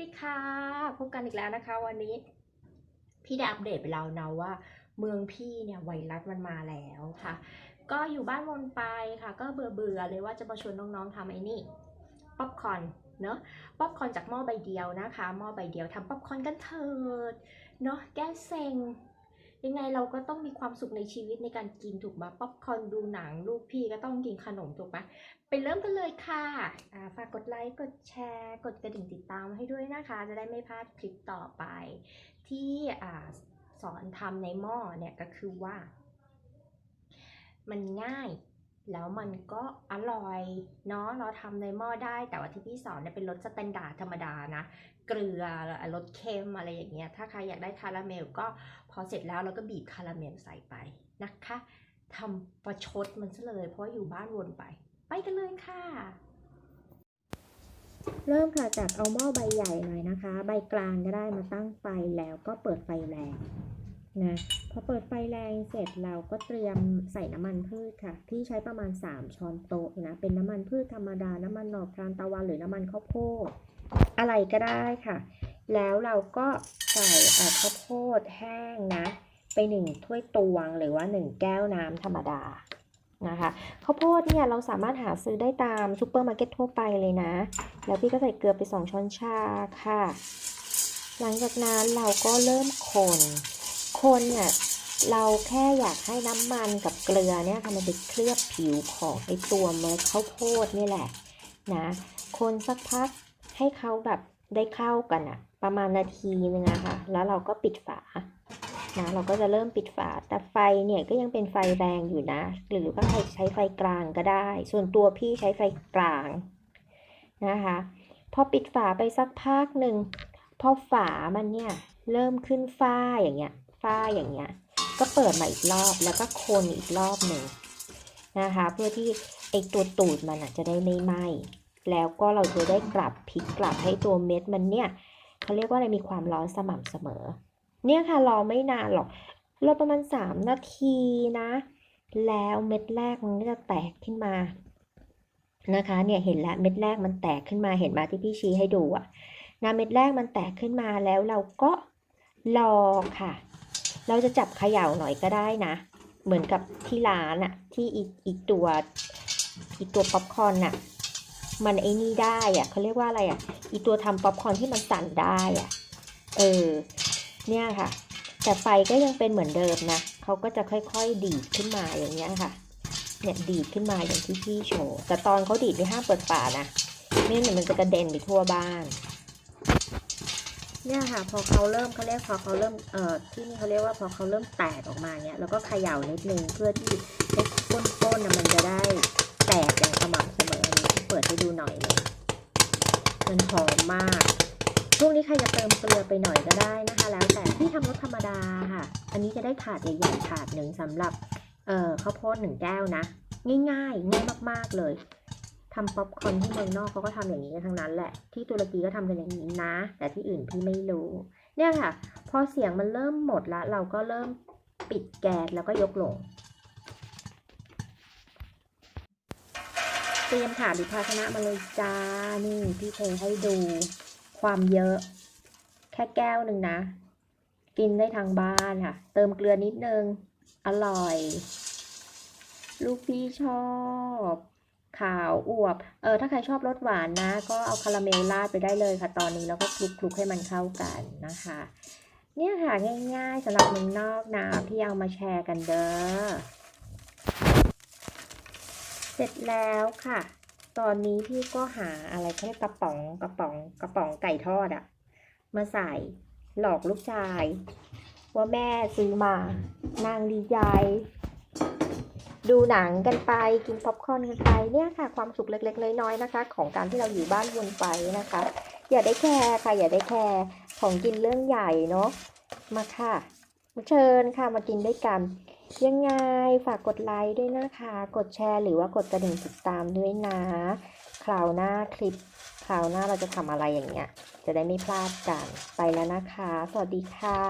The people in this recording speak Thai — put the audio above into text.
วัสดีค่ะ พบกันอีกแล้วนะคะ วันนี้ พี่ได้อัปเดตไปแล้วนะว่า เมืองพี่เนี่ยไวรัสมันมาแล้วค่ะ ก็อยู่บ้านวนไปค่ะ ก็เบื่อเบื่อเลยว่าจะมาชวนน้องๆทำไอ้นี่ป๊อปคอนเนาะป๊อปคอนจากหม้อใบเดียวนะคะหม้อใบเดียวทำป๊อปคอนกันเถิดเนาะแก้เซ็ง ยังไงเราก็ต้องมีความสุขในชีวิตในการกินถูกไหมป๊อปคอร์นดูหนังลูกพี่ก็ต้องกินขนมถูกไหมไปเริ่มกันเลยค่ะฝากกดไลค์กดแชร์ กดกระดิ่งติดตามให้ด้วยนะคะ จะได้ไม่พลาดคลิปต่อไป ที่อสอนทำในหม้อเนี่ยก็คือว่า มันง่าย แล้วมันก็อร่อยเนาะเราทำในหม้อได้ แต่ว่าที่พี่สอนเนี่ยเป็นรสสแตนดาร์ดธรรมดานะ เกลือรสเค็มอะไรอย่างเงี้ย ถ้าใครอยากได้คาราเมลก็พอเสร็จแล้วเราก็บีบคาราเมลใส่ไปนะคะทำประชดมันซะเลย เพราะอยู่บ้านวนไป ไปกันเลยค่ะ เริ่มค่ะจากเอาหม้อใบใหญ่หน่อยนะคะ ใบกลางก็ได้มาตั้งไฟแล้วก็เปิดไฟแรง นะพอเปิดไฟแรงเสร็จเราก็เตรียมใส่น้ำมันพืชค่ะ พี่ใช้ประมาณ 3 ช้อนโต๊ะนะ เป็นน้ำมันพืชธรรมดา น้ำมันหนอกทานตะวันหรือน้ำมันข้าวโพดอะไรก็ได้ค่ะ แล้วเราก็ใส่ข้าวโพดแห้งนะ ไปหนึ่งถ้วยตวงหรือว่า 1 แก้วน้ำธรรมดานะคะข้าวโพดเนี่ยเราสามารถหาซื้อได้ตามซูเปอร์มาร์เก็ตทั่วไปเลยนะ แล้วพี่ก็ใส่เกลือไป 2 ช้อนชาค่ะ หลังจากนั้นเราก็เริ่มคน คนเนี่ยเราแค่อยากให้น้ำมันกับเกลือเนี่ยค่ะมันไปเคลือบผิวของไอตัวเมล็ดข้าวโพดนี่แหละนะคนสักพักให้เขาแบบได้เข้ากันอะประมาณนาทีนึงอะค่ะ แล้วเราก็ปิดฝานะเราก็จะเริ่มปิดฝา แต่ไฟเนี่ยก็ยังเป็นไฟแรงอยู่นะ หรือว่าใครใช้ไฟกลางก็ได้ ส่วนตัวพี่ใช้ไฟกลางนะคะ พอปิดฝาไปสักพักหนึ่งพอฝามันเนี่ยเริ่มขึ้นฝ้าอย่างเงี้ย ฝ้าอย่างเงี้ย ก็เปิดมาอีกรอบแล้วก็คนอีกรอบหนึ่งนะคะ เพื่อที่ไอตัวตูดมันอะจะได้ไม่ไหม้แล้วก็เราจะได้กลับพลิกกลับให้ตัวเม็ดมันเนี่ยเขาเรียกว่าอะไรมีความร้อนสม่ำเสมอ เนี่ยค่ะรอไม่นานหรอกรอประมาณ 3 นาทีนะ แล้วเม็ดแรกมันก็จะแตกขึ้นมานะคะเนี่ยเห็นแล้วเม็ดแรกมันแตกขึ้นมาเห็นมาที่พี่ชี้ให้ดูอะนะเม็ดแรกมันแตกขึ้นมาแล้วเราก็รอค่ะ เราจะจับเขย่าหน่อยก็ได้นะ เหมือนกับที่ร้านอะที่อีกอีกตัวอีกตัวป๊อปคอร์นอะมันไอ้นี่ได้อะเขาเรียกว่าอะไรอะอีตัวทำป๊อปคอร์นที่มันสั่นได้อะเออ เนี่ยค่ะ แต่ไฟก็ยังเป็นเหมือนเดิมนะเขาก็จะค่อยๆดีดขึ้นมาอย่างเงี้ยค่ะ เนี่ยดีดขึ้นมาอย่างที่พี่โชว์แต่ตอนเขาดีดไม่ห้ามเปิดฝานะไม่งั้นมันจะกระเด็นไปทั่วบ้าน เนี่ยค่ะ พอเขาเริ่มเขาเรียกพอเขาเริ่มเอ่อที่นี่เขาเรียกว่าพอเขาเริ่มแตกออกมาเนี่ยแล้วก็เขย่านิดนึงเพื่อที่ไอ้ก้นๆนะมันจะได้แตกอย่างสม่ำเสมอนนี้เปิดให้ดูหน่อยเลยมันหอมมากช่วงนี้ใครจะเติมเกลือไปหน่อยก็ได้นะคะ แล้วแต่ที่ทำรสธรรมดาค่ะ อันนี้จะได้ถาดใหญ่ๆถาดหนึ่งสำหรับเอ่อข้าวโพดหนึ่งแก้วนะ ง่ายๆง่ายมากๆเลย ทำป๊อปคอร์นที่เมืองนอกเขาก็ทำอย่างนี้กันทั้งนั้นแหละ ที่ตุรกีก็ทำกันอย่างนี้นะ แต่ที่อื่นพี่ไม่รู้ เนี่ยค่ะ พอเสียงมันเริ่มหมดละเราก็เริ่มปิดแก๊สแล้วก็ยกลง เตรียมถาดหรือภาชนะมาเลยจ้า นี่พี่เทให้ดูความเยอะ แค่แก้วหนึ่งนะ กินได้ทางบ้านค่ะ เติมเกลือนิดนึง อร่อย ลูกพี่ชอบ ขาวอวบ เออถ้าใครชอบรสหวานนะ ก็เอาคาราเมลราดไปได้เลยค่ะ ตอนนี้แล้วก็คลุกๆให้มันเข้ากันนะคะ เนี่ยค่ะง่ายๆสำหรับเมืองนอกนะพี่เอามาแชร์กันเด้อ เสร็จแล้วค่ะ ตอนนี้พี่ก็หาอะไรเขาเรียกกระป๋องกระป๋องกระป๋องไก่ทอดอะมาใส่หลอกลูกชาย ว่าแม่ซื้อมานางดีใจ ดูหนังกันไปกินป๊อปคอร์นกันไปเนี่ยค่ะ ความสุขเล็กๆน้อยๆนะคะ ของการที่เราอยู่บ้านวนไปนะคะ อย่าได้แคร์ค่ะ อย่าได้แคร์ของกินเรื่องใหญ่เนาะมาค่ะมาเชิญค่ะมากินด้วยกัน ยังไงฝากกดไลค์ด้วยนะคะ กดแชร์หรือว่ากดกระดิ่งติดตามด้วยนะ คราวหน้าคลิป คราวหน้าเราจะทำอะไรอย่างเงี้ย จะได้ไม่พลาดกันไปแล้วนะคะ สวัสดีค่ะ